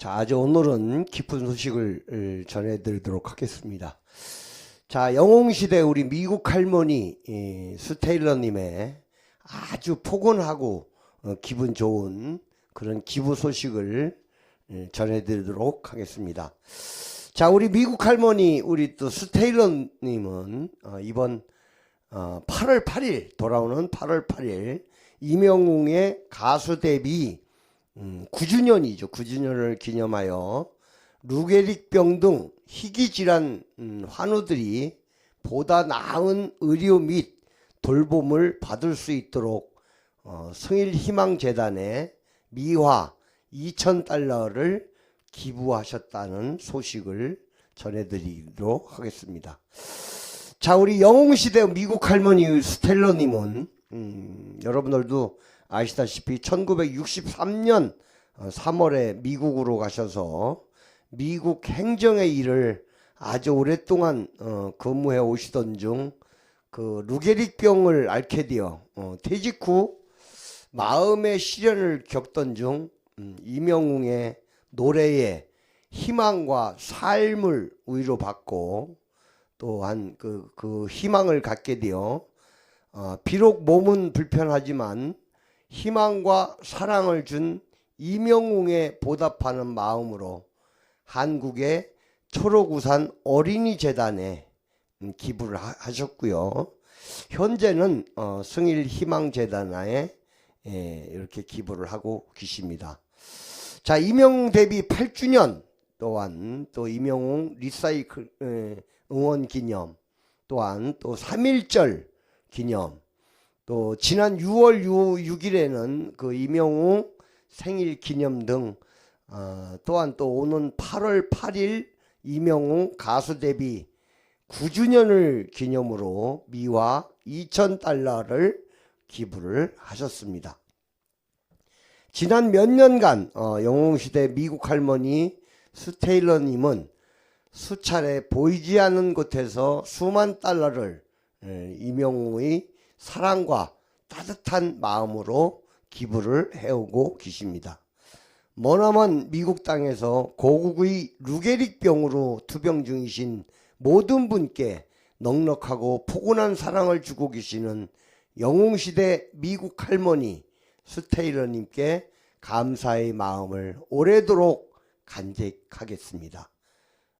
자, 아주 오늘은 기쁜 소식을 을, 전해드리도록 하겠습니다. 자, 영웅시대 우리 미국 할머니 이, 스테일러님의 아주 포근하고 어, 기분 좋은 그런 기부 소식을 예, 전해드리도록 하겠습니다. 자, 우리 미국 할머니 우리 또 스테일러님은 어, 이번 어, 8월 8일 돌아오는 8월 8일 이명웅의 가수 데뷔 음, 9주년이죠. 9주년을 기념하여 루게릭병 등 희귀 질환 음, 환우들이 보다 나은 의료 및 돌봄을 받을 수 있도록 어, 성일희망재단에 미화 2,000달러를 기부하셨다는 소식을 전해드리도록 하겠습니다. 자, 우리 영웅시대 미국 할머니 스텔러님은, 음, 여러분들도 아시다시피 1963년 3월에 미국으로 가셔서 미국 행정의 일을 아주 오랫동안 어, 근무해 오시던 중 그 루게릭병을 앓게 되어 어, 퇴직 후 마음의 시련을 겪던 중 음, 이명웅의 노래에 희망과 삶을 위로 받고 또한 그, 그 희망을 갖게 되어 어, 비록 몸은 불편하지만 희망과 사랑을 준 이명웅에 보답하는 마음으로 한국의 초록우산 어린이재단에 음, 기부를 하- 하셨고요. 현재는 어, 승일희망재단에 예, 이렇게 기부를 하고 계십니다. 자, 이명웅 데뷔 8주년 또한 또 이명웅 리사이클 에, 응원 기념 또한 또 3.1절 기념 또 지난 6월 6, 일에는 그 이명웅 생일 기념 등 어, 또한 또 오는 8월 8일 이명웅 가수 데뷔 9주년을 기념으로 미화 2,000달러를 기부를 하셨습니다. 지난 몇 년간 어, 영웅시대 미국 할머니 스테일러님은 수차례 보이지 않는 곳에서 수만 달러를 에, 이명웅의 사랑과 따뜻한 마음으로 기부를 해오고 계십니다. 머나먼 미국 땅에서 고국의 루게릭병으로 투병 중이신 모든 분께 넉넉하고 포근한 사랑을 주고 계시는 영웅시대 미국 할머니 스테일러님께 감사의 마음을 오래도록 간직하겠습니다.